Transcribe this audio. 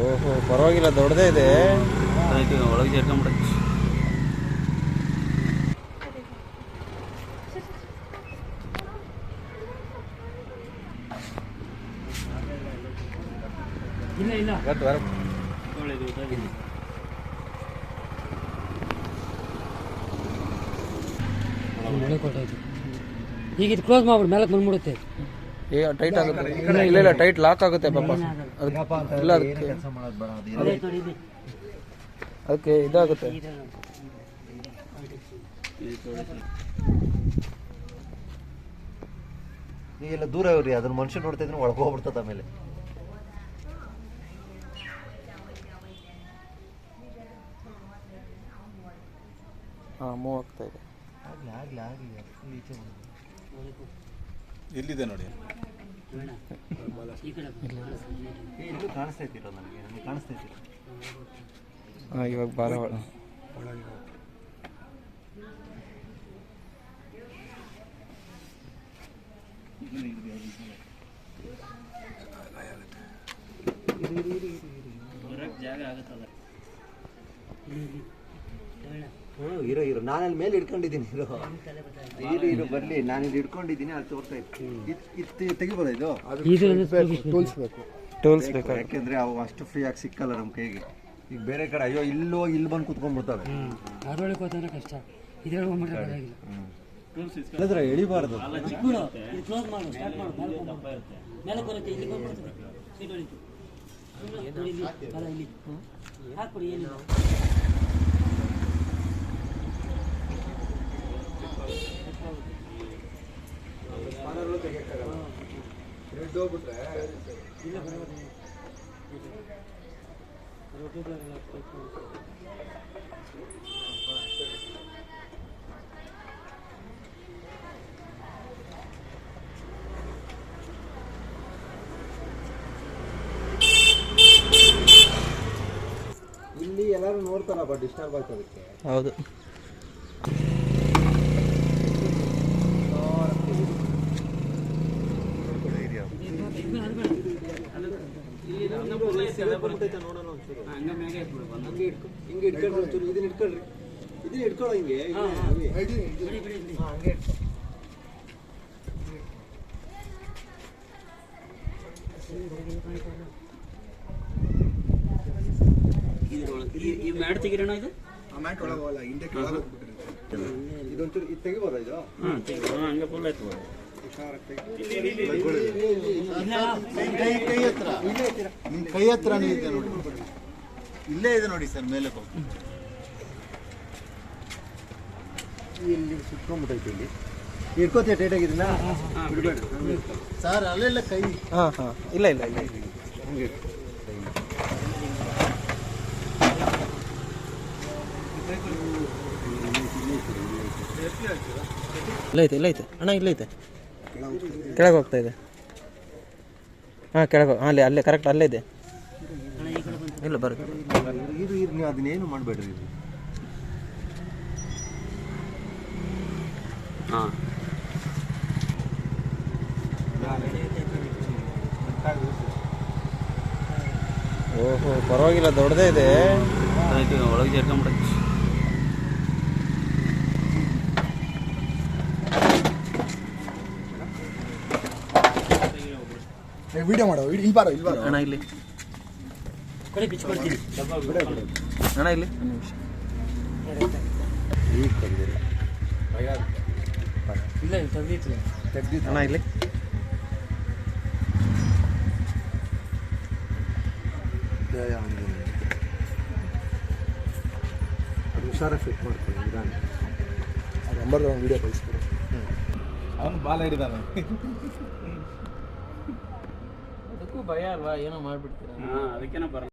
ಓಹೋ ಪರವಾಗಿಲ್ಲ ದೊಡ್ಡದೇ ಇದೆ. ಒಳಗೆ ಸೇರ್ಕೊಂಬಿಡಕ್ಕೆ ಇಲ್ಲ ಇಲ್ಲ. ಒಳ್ಳೆ ಕೊಟ್ಟಾಯ್ತು. ಈಗ ಇದು ಕ್ಲೋಸ್ ಮಾಡ್ಬಿಡು ಮೇಲೆ ಬಂದ್ಬಿಡುತ್ತೆ. ಏ ಟೈಟ್ ಆಗುತ್ತೆ. ಇಲ್ಲ ಇಲ್ಲ ಟೈಟ್ ಲಾಕ್ ಆಗುತ್ತೆ ಪಾಪ. ಇಲ್ಲ ಅದಕ್ಕೆ. ಅದಕ್ಕೆ ಇದಾಗುತ್ತೆ. ಈಗೆಲ್ಲ ದೂರ ಇವ್ರಿ ಅದನ್ನ ಮನುಷ್ಯ ನೋಡ್ತಾ ಇದ್ರೆ ಒಳಗೆ ಹೋಗ್ಬಿಡ್ತದ ಆಮೇಲೆ. ಹಾಂ ಮೂವ್ ಆಗ್ತಾ ಇದೆ. ಆಗ್ಲಿ ಆಗ್ಲಿ ಆಗ್ಲಿ ಈಚೆ ಬಂದು. ಎಲ್ಲಿದೆ ನೋಡಿ? ಕಾಣಿಸ್ತಾ ಇದ್ದೀರ ನನಗೆ? ನನಗೆ ಕಾಣಿಸ್ತಾ ಇದ್ದೀರ? ಹಾಂ ಇವಾಗ ಬಾರ ಜಾಗ ಆಗುತ್ತಲ್ಲ. ಇರೋ ಇರೋ. ನಾನು ಅಲ್ಲಿ ಮೇಲೆ ಇಟ್ಕೊಂಡಿದ್ದೀನಿ ಇರೋ. ಇರೋ ಇರು ಬರಲಿ. ನಾನು ಇದು ಇಟ್ಕೊಂಡಿದ್ದೀನಿ ಅಲ್ಲಿ ತೋರ್ತಾ ಇತ್ತು ಇದು ತೆಗಿಬೋದ ಇದು? ಟೂಲ್ಸ್ ಬೇಕಾಗುತ್ತೆ ಯಾಕೆಂದ್ರೆ ಅವು ಅಷ್ಟು ಫ್ರೀಯಾಗಿ ಆಗಿ ಸಿಕ್ಕಲ್ಲ ನಮ್ಮ ಕೈಗೆ. ಈಗ ಬೇರೆ ಕಡೆ ಅಯ್ಯೋ ಇಲ್ಲೋ ಇಲ್ಲಿ ಬಂದು ಕುತ್ಕೊಂಡ್ಬಿಡ್ತಾವೆ. ಅದ್ರೊಳಗೆ ಹೋದ್ರೆ ಕಷ್ಟ. ಇದ್ರೊಳಗೆ ಹೋಗ್ಬಿಟ್ರೆ ಪರವಾಗಿಲ್ಲ. ಇಲ್ಲದ್ರೆ ಎಳಿಬಾರ್ದು. ಕ್ಲೋಸ್ ಮಾಡು ಸ್ಟಾರ್ಟ್ ಮಾಡು ಮೇಲೆ ಬರುತ್ತೆ ಇಲ್ಲಿ ಬಂದ್ಬಿಡ್ತದೆ ಸೀಟ್ ಹೊಡಿತು ಹಾಕ್ಬಿಡಿ ಏನಿಲ್ಲ ಇಲ್ಲ ಬರೋದು ಇಲ್ಲಿ. ಎಲ್ಲರೂ ನೋಡ್ತಾರಪ್ಪ ಡಿಸ್ಟರ್ಬ್ ಆಗ್ತದಕ್ಕೆ. ಹೌದು. ಹಂಗೆ ಮ್ಯಾಗೆ ಹಾಕ್ಬಿಡು ಬಂದು ಹಿಂಗೆ ಇಟ್ಕೊಳ್ರಿ ಒಂಚೂರು ಇದನ್ನ ಇಟ್ಕೊಳ್ರಿ ಇದನ್ನ ಇಟ್ಕೊಳ್ಳೋ ಹಿಂಗೆ ಹಂಗೆ ಇದ್ರೊಳಗೆ ಈ- ಈ ಮ್ಯಾಡ್ ತೆಗಿರೋಣ ಇದು ಇದೊಂಚೂರು ಇದು ತೆಗಿಬೋದ ಇದು ಹಾಂ ತೆಗಿ ಹಾಂ ಹಂಗೆ ಫುಲ್ ಆಯ್ತು ಬಿಡು. ಕೈ ಹತ್ರ ನಿಮ್ ಕೈ ಹತ್ರನೇ ಇದೆ ನೋಡಿ ಇಲ್ಲೇ, ಇದೆ. ನೋಡಿ ಸರ್ ಮೇಲೆ ಇಲ್ಲಿ ಸುತ್ಕೊಂಡ್ಬಿಟ್ಟೈತೆ ಇಲ್ಲಿ ಇಟ್ಕೋತೀಯ ಟೈಟ್ ಆಗಿದ್ದೀನ ಸರ್ ಅಲ್ಲೆಲ್ಲ ಕೈ ಹಾಂ ಹಾಂ ಇಲ್ಲ ಇಲ್ಲ ಇಲ್ಲ ಇಲ್ಲ ಐತೆ ಇಲ್ಲ ಐತೆ ಅಣ್ಣ, ಇಲ್ಲ ಐತೆ ಕೆಳಗೆ ಹೋಗ್ತಾ ಇದೆ. ಹಾಂ ಕೆಳಗೆ ಅಲ್ಲಿ ಅಲ್ಲೇ ಅಲ್ಲೇ ಕರೆಕ್ಟ್ ಅಲ್ಲೇ ಇದೆ. ಇಲ್ಲ ಬರುತ್ತೆ. ಇದು ಇದು ನೀವು ಅದನ್ನೇನು ಮಾಡಬೇಡ್ರಿ ಇದು? ಹಾಂ. ಓಹೋ ಪರವಾಗಿಲ್ಲ ದೊಡ್ಡದೇ ಇದೆ. ಒಳಗೆ ಸೇರ್ಕೊಂಬಿಡಕ್ಕೆ ವಿಡಿಯೋ ಮಾಡೋ ಇಲ್ಲಿ ಬಾರೋ ಇಲ್ಲಿ ಬಾರೋ. ಅಣ್ಣ ಇಲ್ಲಿ. ಕೊಡಿ ಬಿಚ್ಕೊಡ್ತೀನಿ ಅಣ್ಣ ಇಲ್ಲಿ. ಒಂದು ನಿಮಿಷ ಈಗ ತೆಗ್ದಿಲ್ಲ ಇಲ್ಲ ಇದು ತೆಗ್ದಿತ್ತು. ತೆಗ್ದಿದ್ದು ಅಣ್ಣ ಇಲ್ಲಿ. ಅದು ಹುಷಾರಾಗಿ ಫಿಟ್ ಮಾಡ್ಕೊಳ್ಳಿ ಇದಾನೆ ನಂಬರ್ ಒಂದು ವಿಡಿಯೋ ಕಳಿಸ್ಕೊಡು ಅವನು ಬಾಲ ಹಿಡಿದಾನೆ. ಅದಕ್ಕೂ ಭಯ ಅಲ್ವಾ ಏನೋ ಮಾಡ್ಬಿಡ್ತೀರಾ ಹಾಂ ಅದಕ್ಕೇನ ಬರ